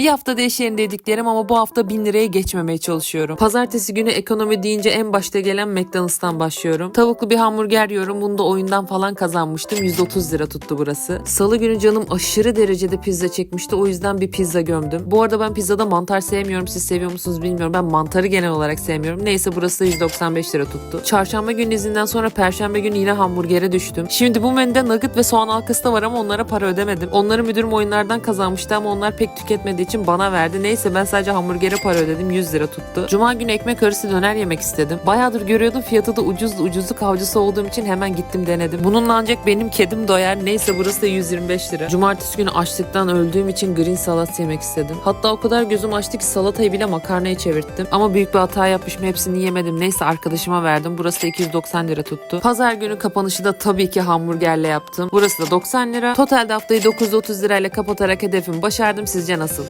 Bir hafta iş yerinde yediklerim ama bu hafta 1000 liraya geçmemeye çalışıyorum. Pazartesi günü ekonomi deyince en başta gelen McDonald's'tan başlıyorum. Tavuklu bir hamburger yiyorum. Bunu da oyundan falan kazanmıştım. 130 lira tuttu burası. Salı günü canım aşırı derecede pizza çekmişti. O yüzden bir pizza gömdüm. Bu arada ben pizzada mantar sevmiyorum. Siz seviyor musunuz bilmiyorum. Ben mantarı genel olarak sevmiyorum. Neyse burası da 195 lira tuttu. Çarşamba günü izinden sonra perşembe günü yine hamburgere düştüm. Şimdi bu menüde nugget ve soğan halkası da var ama onlara para ödemedim. Onları müdürüm oyunlardan kazanmıştı ama onlar pek tüketmediği için bana verdi. Neyse ben sadece hamburgere para ödedim. 100 lira tuttu. Cuma günü ekmek arası döner yemek istedim. Bayağıdır görüyordum fiyatı da ucuzdu. Ucuzluk avcısı olduğum için hemen gittim denedim. Bununla ancak benim kedim doyar. Neyse burası da 125 lira. Cumartesi günü açlıktan öldüğüm için green salat yemek istedim. Hatta o kadar gözüm açtı ki salatayı bile makarnaya çevirttim. Ama büyük bir hata yapmışım. Hepsini yemedim. Neyse arkadaşıma verdim. Burası da 290 lira tuttu. Pazar günü kapanışı da tabii ki hamburgerle yaptım. Burası da 90 lira. Totalde haftayı 930 lirayla kapatarak hedefimi başardım. Sizce nasıl?